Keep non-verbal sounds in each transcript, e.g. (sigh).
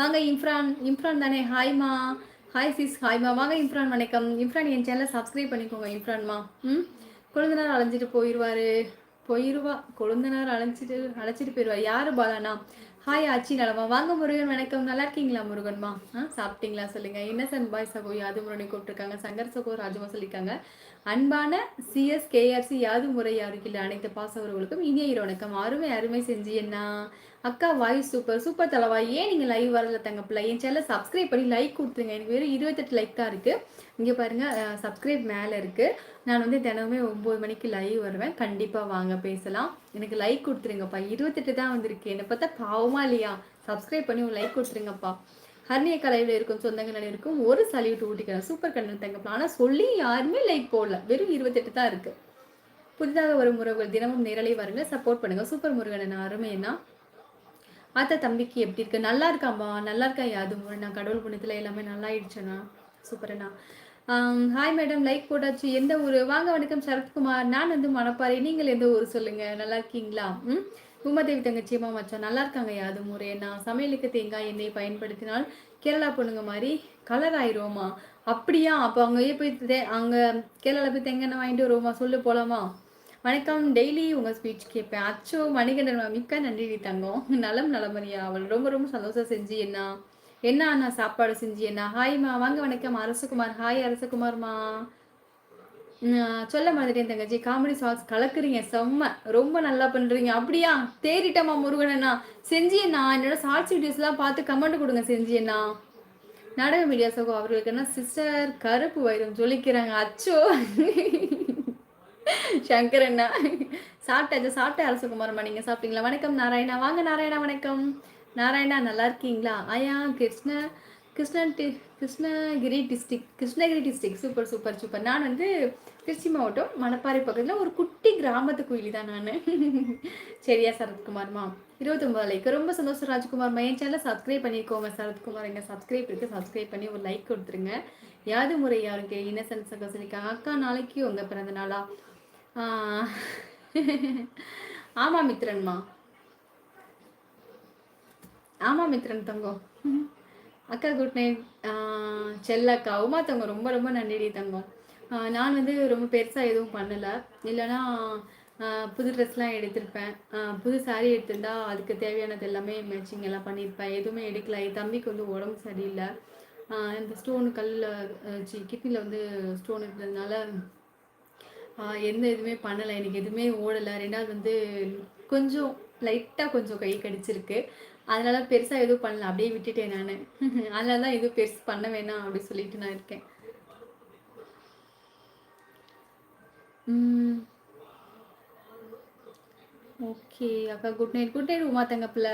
வாங்க இம்ரான். இம்ரான் தானே. ஹாய்மா hi sis ஹாய்மா வாங்க இம்ரான். வணக்கம். இம்ரான் என் சேனலை சப்ஸ்கிரைப் பண்ணிக்கோங்க இம்ரான்மா ம். குழந்தைனார் அலைஞ்சிட்டு போயிடுவாரு போயிடுவா கொழுந்தனார் அழைச்சிட்டு அழைச்சிட்டு போயிடுவார் யாரு பாலானா? ஹாய் ஆச்சி நலமா. வாங்க முருகன். வணக்கம். நல்லா இருக்கீங்களா முருகன்மா ஆ சாப்பிட்டீங்களா சொல்லுங்கள் இன்னசன் பாய் சகோ? யாது முரணி கூப்பிட்டுருக்காங்க? சங்கர் சகோ ராஜமா சொல்லியிருக்காங்க. அன்பான சிஎஸ் கேஆர்சி யாது முறை யாருக்கில்ல அனைத்து பாசவர்களுக்கும் இனிய இரு வணக்கம். அருமை அருமை செஞ்சு என்ன அக்கா வாய் சூப்பர் சூப்பர் தலைவா. ஏன் நீங்கள் லைவ் வரல தங்கப்பில்ல என் சேனல் சப்ஸ்கிரைப் பண்ணி லைக் கொடுத்துருங்க. எனக்கு வெறும் இருபத்தெட்டு லைக் தான் இருக்குது இங்கே பாருங்கள் சப்ஸ்கிரைப் மேலே இருக்குது நான் வந்து தினமுமே ஒம்பது மணிக்கு லைவ் வருவேன். கண்டிப்பாக வாங்க பேசலாம். எனக்கு லைக் கொடுத்துருங்கப்பா. இருபத்தெட்டு தான் வந்திருக்கு. என்னை பார்த்தா பாவமா இல்லையா? சப்ஸ்கிரைப் பண்ணி ஒரு லைக் கொடுத்துருங்கப்பா. ஹர்ணிய கலையில் இருக்கும். சொந்தங்கள் இருக்கும் ஒரு சல்யூட் ஊட்டிக்கிறேன். சூப்பர் கண்ணன் தங்கப்பலாம் ஆனால் சொல்லி யாருமே லைக் போடல. வெறும் இருபத்தெட்டு தான் இருக்குது புதிதாக வரும் முருகர்கள் தினமும் நேரலை வருங்க சப்போர்ட் பண்ணுங்கள். சூப்பர் முருகன் அருமைன்னா அத்தை தம்பிக்கு எப்படி இருக்கு? நல்லா இருக்காம்மா. நல்லா இருக்கா? யாது நான் கடவுள் புண்ணியத்தில் எல்லாமே நல்லா ஆயிடுச்சேண்ணா. சூப்பரண்ணா ஹாய் மேடம் லைக் போட்டாச்சு. எந்த ஊர்? வாங்க வணக்கம். சரத்குமார். நான் வந்து மணப்பாறை. நீங்கள் எந்த ஊர் சொல்லுங்க? நல்லா இருக்கீங்களா? ம்? உமாதேவி தங்கச்சியம்மா மச்சான். நல்லா இருக்காங்க யாது முறை நான் சமையலுக்கு தேங்காய் எண்ணெய் பயன்படுத்தினால் கேரளா பொண்ணுங்க மாதிரி கலர் ஆயிடுவோமா அப்படியா? அப்போ அங்கேயே போய் அங்கே கேரளாவில் போய் தேங்காய் வாங்கிட்டு வருவோமா சொல்லு போலாமா? வணக்கம். டெய்லி உங்கள் ஸ்பீச் கேட்பேன். அச்சோ மணிகண்டன் மிக்க நன்றி தங்கம். (laughs) நலம் நலமரியா அவள் ரொம்ப ரொம்ப சந்தோஷம் செஞ்சு என்ன. என்ன அண்ணா சாப்பாடு செஞ்சு என்ன. ஹாய்மா வாங்க வணக்கம். அரசகுமார். ஹாய் அரசகுமார்மா சொல்ல மறந்துட்டேன் தங்கச்சி. காமெடி சாங்ஸ் கலக்குறீங்க. செம்ம. ரொம்ப நல்லா பண்றீங்க. அப்படியா? தேறிட்டமா முருகனா செஞ்சியண்ணா என்னோட ஷார்ட்ஸ் வீடியோஸ்லாம் பார்த்து கமெண்ட் கொடுங்க. செஞ்சியண்ணா நாடக மீடியா சகோ அவர்களுக்கு என்ன சிஸ்டர் கருப்பு வைரம் ஜொலிக்கிறாங்க. அச்சோ. (laughs) சங்கர் அண்ணா. சாப்பிட்டாச்சு சாப்பிட்டேன் அரசகுமாரம்மா நீங்கள் சாப்பிட்டீங்களா? வணக்கம் நாராயணா. வாங்க நாராயணா வணக்கம். நாராயணா நல்லா இருக்கீங்களா? ஆயா Krishna Krishnan D Krishnagiri district Krishnagiri district super super super நான் வந்து திருச்சி மாவட்டம் மணப்பாறை பக்கத்தில் ஒரு குட்டி கிராமத்து குயிலி தான் நான். சரியா சரத்குமார்மா இருபத்தொம்பது லைக் ரொம்ப சந்தோஷம் ராஜ்குமார்மா. என் சேனலை சப்ஸ்கிரைப் பண்ணிக்கோங்க சரத்குமார் எங்கள் சப்ஸ்கிரைப் இருக்குது சப்ஸ்கிரைப் பண்ணி ஒரு லைக் கொடுத்துருங்க. யாது முறை யாருக்கு இன்னசென்ட் சகோசனிக்கு அக்கா நாளைக்கு உங்கள் பிறந்த நாளா? ஆமாம் மித்ரன்மா. ஆமாம் மித்ரன் தங்கம். அக்கா குட் நைட் செல்லக்கா உமா தங்கம் ரொம்ப ரொம்ப நன்றி தங்கம். நான் வந்து ரொம்ப பெருசாக எதுவும் பண்ணலை. இல்லைன்னா புது ட்ரெஸ்லாம் எடுத்திருப்பேன். புது சாரீ எடுத்திருந்தா அதுக்கு தேவையானது எல்லாமே மேட்சிங் எல்லாம் பண்ணியிருப்பேன் எதுவுமே எடுக்கல. என் தம்பிக்கு வந்து உடம்பு சரியில்லை. இந்த ஸ்டோனு கல்லில் கிட்னியில் வந்து ஸ்டோன் இருந்ததுனால எந்த இதுவுமே பண்ணலை. எனக்கு எதுவுமே ஓடலை. ரெண்டாவது வந்து கொஞ்சம் லைட்டாக கொஞ்சம் கை கடிச்சிருக்கு. அதனால பெருசாக எதுவும் பண்ணல. அப்படியே விட்டுட்டேன் நான். (laughs) அதனால தான் எதுவும் பெருசு பண்ண வேணாம் அப்படி சொல்லிட்டு நான் இருக்கேன். ஓகே அக்கா good night good night Uma தங்கப்பில்.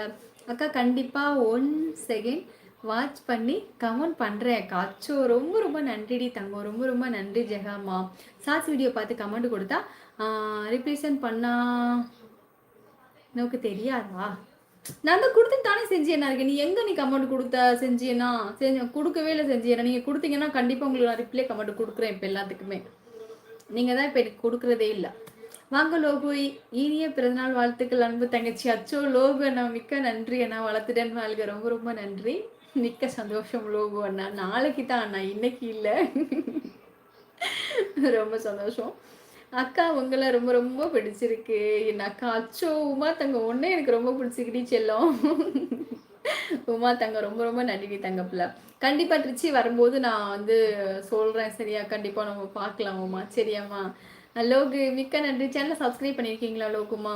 அக்கா கண்டிப்பாக ஒன் செகண்ட் வாட்ச் பண்ணி கமெண்ட் பண்ணுறேன் காச்சோ. ரொம்ப ரொம்ப நன்றிடி தங்கம். ரொம்ப ரொம்ப நன்றி ஜெகாமா சாட்ஸ் வீடியோ பார்த்து கமெண்ட் கொடுத்தா ரிப்ரசன்ட் பண்ணா நமக்கு தெரியாதா? நான் தான் கொடுத்து தானே செஞ்சேன்னா இருக்கேன் நீ எங்கே நீ கமெண்ட் கொடுத்த செஞ்சியனா செஞ்ச கொடுக்கவே இல்லை செஞ்சியனா நீங்கள் கொடுத்தீங்கன்னா கண்டிப்பாக உங்களுக்கு நான் ரிப்ளே கமெண்ட் கொடுக்குறேன் இப்போ எல்லாத்துக்குமே. நீங்கள் தான் இப்போ எனக்கு கொடுக்குறதே இல்லை. வாங்க லோகு. இனிய பிறந்தநாள் வாழ்த்துக்கள் அன்பு தங்கச்சி. அச்சோ லோகு அண்ணா மிக்க நன்றி அண்ணா. வளர்த்துட்டேன் வாழ்க. ரொம்ப ரொம்ப நன்றி. மிக்க சந்தோஷம் லோகோ அண்ணா. நாளைக்கு தான் அண்ணா. இன்னைக்கு இல்லை. ரொம்ப சந்தோஷம். அக்கா உங்களை ரொம்ப ரொம்ப பிடிச்சிருக்கு. என் அக்கா அச்சோ உமா தங்க ஒன்னே எனக்கு ரொம்ப பிடிச்சிக்கிட்டி செல்லம். உமா தங்க ரொம்ப ரொம்ப நன்றி தங்கப்பில் கண்டிப்பாக திருச்சி வரும்போது நான் வந்து சொல்கிறேன் சரியா? கண்டிப்பாக நம்ம பார்க்கலாம் உமா. சரியாம்மா லோகு மிக்க நன்றி. சேனலை சப்ஸ்கிரைப் பண்ணியிருக்கீங்களா லோகுமா?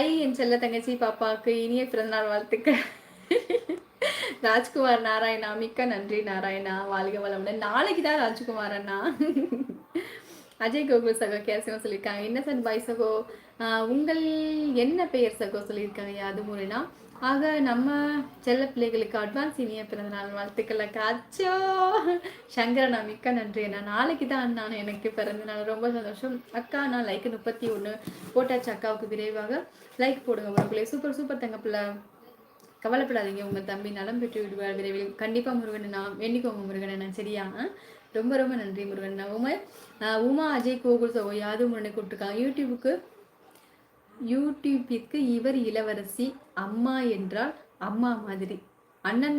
ஐ என் செல்ல தங்கச்சி பாப்பாவுக்கு இனிய பிறந்தநாள் வாழ்த்துக்கள். ராஜ்குமார் நாராயணா மிக்க நன்றி நாராயணா. வாழ்க வளமுடன். நாளைக்கு தான் ராஜ்குமார் அண்ணா. அஜய் கோகுல் சகோ கேசியம் சொல்லியிருக்காங்க. இன்னசென்ட் பாய் சகோ உங்கள் என்ன பெயர் சகோ சொல்லியிருக்காங்க அது முறைனா ஆக நம்ம செல்ல பிள்ளைகளுக்கு அட்வான்ஸ் இனிய பிறந்தநாள் வாழ்த்துக்கள் அச்சோ சங்கரண்ணா மிக்க நன்றி. அண்ணா நாளைக்கு தான் அண்ணா எனக்கு பிறந்தநாள். ரொம்ப சந்தோஷம். அக்கா நான் லைக் முப்பத்தி ஒன்று போட்டாச்சு அக்காவுக்கு விரைவாக. லைக் போடுங்க உங்களுக்குள்ளே சூப்பர் சூப்பர் தங்க பிள்ளை. கவலைப்படாதீங்க. உங்கள் தம்பி நலம் பெற்று விடுவார் விரைவில். கண்டிப்பாக முருகன் நான் வேண்டிக்கோங்க முருகன் நான் சரியா? ரொம்ப ரொம்ப நன்றி முருகன். உமா உமா அஜய் கோகுல் சகோ யாதும் முருகனை கூப்பிட்டுருக்காங்க. யூடியூபுக்கு யூடியூப்பிற்கு இவர் இளவரசி அம்மா என்றால் அம்மா மாதிரி. அண்ணன்